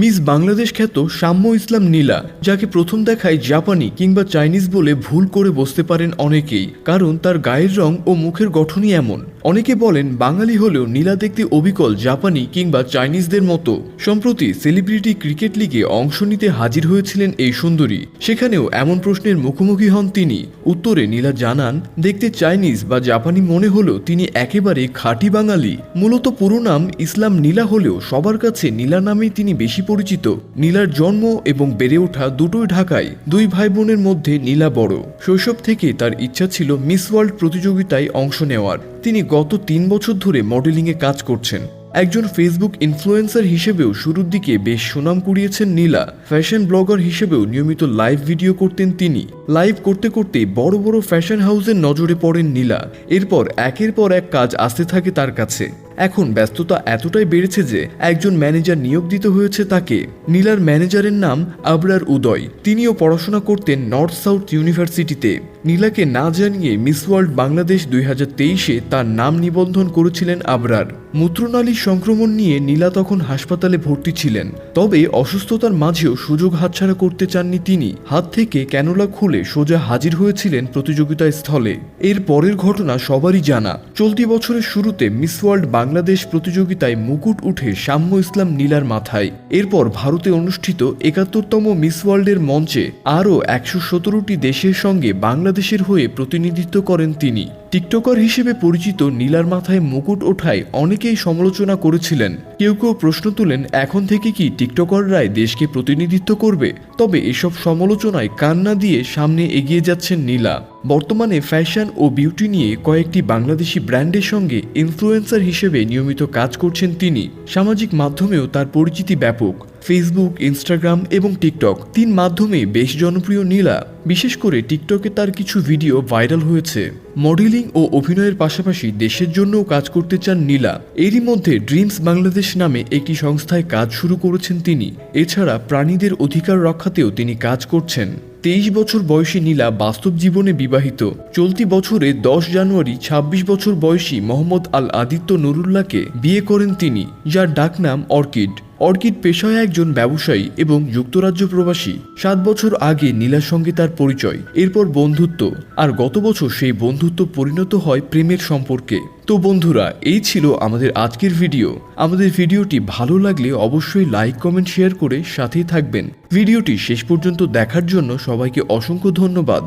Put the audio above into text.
Miss Bangladesh খ্যাত সাম্য ইসলাম নীলা, যাকে প্রথম দেখায় জাপানি কিংবা চাইনিজ বলে ভুল করে বসতে পারেন অনেকেই, কারণ তার গায়ের রং ও মুখের গঠনই এমন। অনেকে বলেন বাঙালি হলেও নীলা দেখতে অবিকল জাপানি কিংবা চাইনিজদের মতো। সম্প্রতি সেলিব্রিটি ক্রিকেট লিগে অংশ নিতে হাজির হয়েছিলেন এই সুন্দরী। সেখানেও এমন প্রশ্নের মুখোমুখি হন তিনি। উত্তরে নীলা জানান, দেখতে চাইনিজ বা জাপানি মনে হলেও তিনি একেবারে খাঁটি বাঙালি। মূলত পুরো নাম ইসলাম নীলা হলেও সবার কাছে নীলা নামেই তিনি বেশি পরিচিত। নীলার জন্ম এবং বেড়ে ওঠা দুটোই ঢাকায়। দুই ভাই বোনের মধ্যে নীলা বড়। শৈশব থেকে তার ইচ্ছা ছিল মিস ওয়ার্ল্ড প্রতিযোগিতায় অংশ নেওয়ার। তিনি গত তিন বছর ধরে মডেলিংয়ে কাজ করছেন। একজন ফেসবুক ইনফ্লুয়েন্সার হিসেবেও শুরুর দিকে বেশ সুনাম কুড়িয়েছেন নীলা। ফ্যাশন ব্লগার হিসেবেও নিয়মিত লাইভ ভিডিও করতেন তিনি। লাইভ করতে করতে বড় বড় ফ্যাশন হাউসের নজরে পড়েন নীলা। এরপর একের পর এক কাজ আসতে থাকে তার কাছে। এখন ব্যস্ততা এতটাই বেড়েছে যে একজন ম্যানেজার নিয়োগ দিতে হয়েছে তাকে। নীলার ম্যানেজারের নাম আবরার উদয়। তিনিও পড়াশোনা করতেন নর্থ সাউথ ইউনিভার্সিটিতে। নীলাকে না জানিয়ে মিস ওয়ার্ল্ড বাংলাদেশ দুই হাজার তেইশে তার নাম নিবন্ধন করেছিলেন আবরার। মূত্রনালীর সংক্রমণ নিয়ে নীলা তখন হাসপাতালে ভর্তি ছিলেন। তবে অসুস্থতার মাঝেও সুযোগ হাতছাড়া করতে চাননি তিনি। হাত থেকে ক্যানোলা খুলে সোজা হাজির হয়েছিলেন প্রতিযোগিতা স্থলে এর পরের ঘটনা সবারই জানা। চলতি বছরের শুরুতে মিস ওয়ার্ল্ড বাংলাদেশ প্রতিযোগিতায় মুকুট উঠে সাম্য ইসলাম নীলার মাথায়। এরপর ভারতে অনুষ্ঠিত একাত্তরতম মিস ওয়ার্ল্ডের মঞ্চে আরও একশো সতেরোটি দেশের সঙ্গে বাংলাদেশের হয়ে প্রতিনিধিত্ব করেন তিনি। টিকটকার হিসেবে পরিচিত নীলার মাথায় মুকুট ওঠায় অনেকেই সমালোচনা করেছিলেন। কেউ কেউ প্রশ্ন তুলেন, এখন থেকে কি টিকটকাররাই দেশকে প্রতিনিধিত্ব করবে? তবে এসব সমালোচনায় কান্না দিয়ে সামনে এগিয়ে যাচ্ছেন নীলা। বর্তমানে ফ্যাশন ও বিউটি নিয়ে কয়েকটি বাংলাদেশি ব্র্যান্ডের সঙ্গে ইনফ্লুয়েন্সার হিসেবে নিয়মিত কাজ করছেন তিনি। সামাজিক মাধ্যমেও তার পরিচিতি ব্যাপক। ফেসবুক ইনস্টাগ্রাম এবং টিকটক তিন মাধ্যমে বেশ জনপ্রিয় নীলা। বিশেষ করে টিকটকে তার কিছু ভিডিও ভাইরাল হয়েছে। মডেলিং ও অভিনয়ের পাশাপাশি দেশের জন্যও কাজ করতে চান নীলা। এরই মধ্যে ড্রিমস বাংলাদেশ নামে একটি সংস্থায় কাজ শুরু করেছেন তিনি। এছাড়া প্রাণীদের অধিকার রক্ষাতেও তিনি কাজ করছেন। তেইশ বছর বয়সী নীলা বাস্তব জীবনে বিবাহিত। চলতি বছরে দশ জানুয়ারি ২৬ বছর বয়সী মোহাম্মদ আল আদিত্য নুরুল্লাহকে বিয়ে করেন তিনি, যার ডাকনাম অর্কিড। অর্কিড পেশায় একজন ব্যবসায়ী এবং যুক্তরাজ্য প্রবাসী। সাত বছর আগে নীলার সঙ্গে তার পরিচয়। এরপর বন্ধুত্ব। আর গত বছর সেই বন্ধুত্ব পরিণত হয় প্রেমের সম্পর্কে। তো বন্ধুরা, এই ছিল আমাদের আজকের ভিডিও। আমাদের ভিডিওটি ভালো লাগলে অবশ্যই লাইক, কমেন্ট, শেয়ার করে সাথেই থাকবেন। ভিডিওটি শেষ পর্যন্ত দেখার জন্য সবাইকে অসংখ্য ধন্যবাদ।